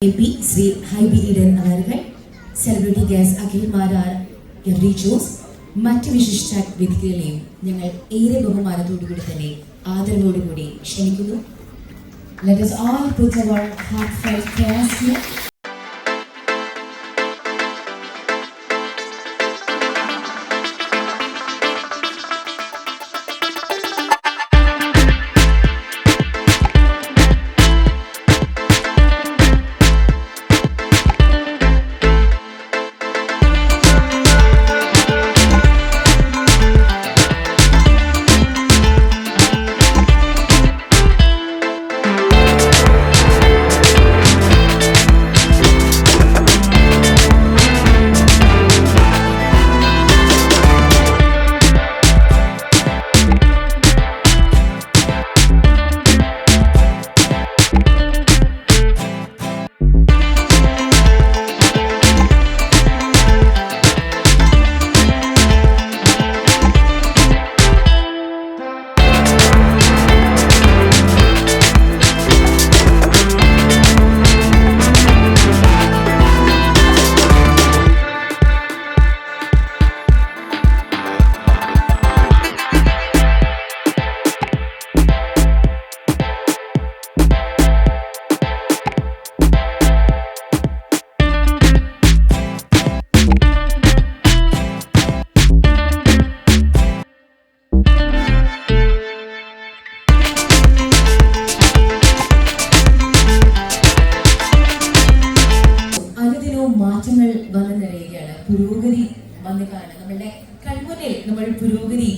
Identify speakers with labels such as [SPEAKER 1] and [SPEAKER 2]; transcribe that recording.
[SPEAKER 1] MP Shri Hibi Eden அவர்கள் celebrity guests Akhil Marar Gabri Jose മറ്റ് വിശിഷ്ട വ്യക്തികളെയും ഞങ്ങൾ ഏറെ ബഹുമാനത്തോടുകൂടി തന്നെ ആദരവോടുകൂടി ക്ഷണിക്കുന്നു let us all put our heartfelt prayers here. മാറ്റങ്ങൾ വന്നു നിറയുകയാണ് പുരോഗതി വന്നു കാണുക നമ്മളുടെ കൺമുന്നിൽ നമ്മൾ പുരോഗതി